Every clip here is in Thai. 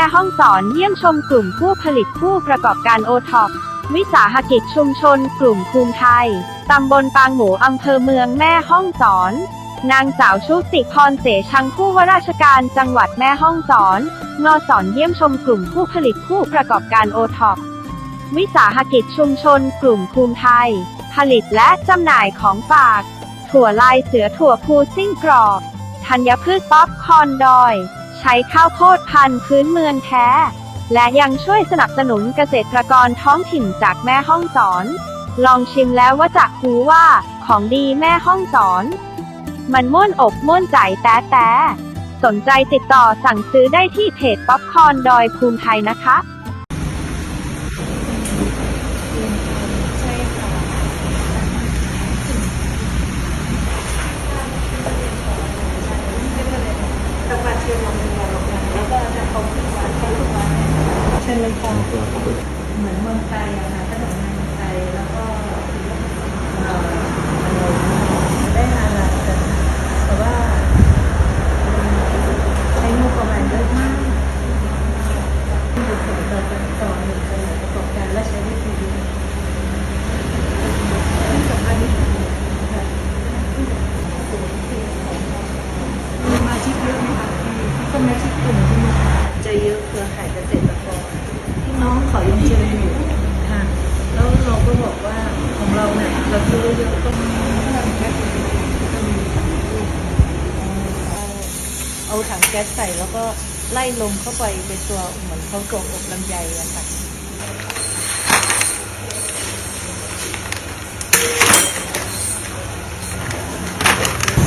ม่ห้องสอนเยี่ยมชมกลุ่มผู้ผลิตผู้ประกอบการโอท็อปวิสาหกิจชุมชน กลุ่มภูมิไทย ตำบลปางหมูอำเภอเมืองแม่ห้องสอน นางสาวชุติพรเสชังผู้ว่าราชการจังหวัดแม่ห้องสอนนอสอนเยี่ยมชมกลุ่มผู้ผลิตผู้ประกอบการโอท็อปวิสาหกิจชุมชน กลุ่มภูมิไทย ผลิตและจำหน่ายของฝาก ถั่วลายเสือถั่วพูซิ่งกรอบ ธัญพืชป๊อปคอนดอย ใช้ข้าวโพดพันธุ์พื้นเมืองแท้ และยังช่วยสนับสนุนเกษตรกรท้องถิ่นจากแม่ห้องสอน ลองชิมแล้วว่าจะรู้ว่า ของดีแม่ห้องสอน มันม่วนอบม่วนใจแต้แต่สนใจติดต่อสั่งซื้อได้ที่เพจป๊อปคอนดอยภูมิไทยนะคะ ใช่ค่ะ ตะปัดเชียงลงเรือลงมาแล้วก็จะคงทุกวันใช้ทุกวันเช่นเลยค่ะเหมือนเมืองไทยอะค่ะขนมเมืองไทยแล้วก็เอ่อได้ฮาลาลกันแต่ว่าใช้งบประมาณเยอะมากบุคคลต่อการต่อหนึ่งการประกอบการและใช้วิธีดี สำคัญที่สุดค่ะมีสมาชิกเยอะไหมคะสมาชิกกลุ่มที่มาจะเยอะเครือข่ายเกษตรกรที่น้องขอยังเชิญอยู่ค่ะ แล้วเราก็บอกว่าของ เราเนี่ยเราซื้อเยอะก็เอาถังแก๊สใส่แล้วก็ไล่ลมเข้าไปเป็นตัวเหมือนเขากรอกอบลำไยอะค่ะ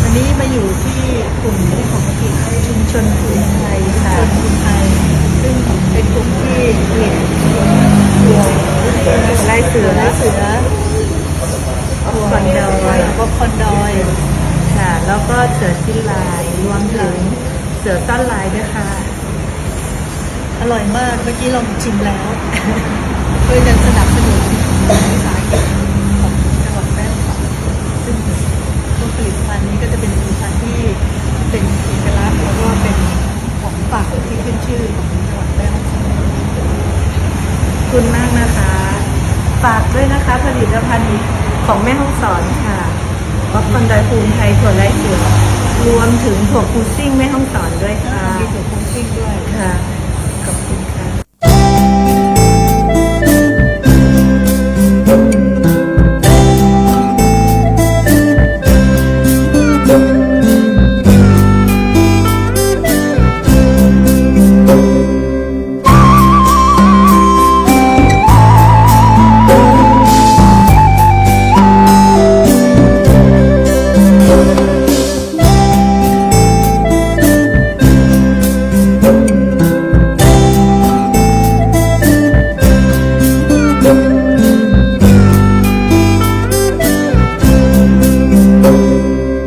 วันนี้มาอยู่ที่กลุ่มที่ของกิจชุมชนภูมิไทยค่ะภูมิไทยซึ่งเป็นกลุ่มที่ผลิตถั่วลายเสือลายเสือถั่วคอนดอยก็คอนดอยค่ะ แล้วก็เสือสิ้นลายรวมถึงเสือต้นลายด้วยค่ะ อร่อยมากเมื่อกี้ลองชิมแล้วเพื่อจะสนับสนุนวิสาหกิจของจังหวัดแม่ฮ่องสอนซึ่งตัวผลิตภัณฑ์นี้ก็จะเป็นผลิตภัณฑ์ที่เป็นเอกลักษณ์แล้วก็เป็นของฝากที่ขึ้นชื่อของจังหวัดแม่ฮ่องสอนขอบคุณมากนะคะ ฝากด้วยนะคะผลิตภัณฑ์ของแม่ฮ่องสอนค่ะ วัดคอนดอยภูมิไทยถั่วไรเสือรวมถึงถั่วคูซิ่งแม่ห้องสอนด้วยค่ะมีถั่วคูซิ่งด้วยค่ะ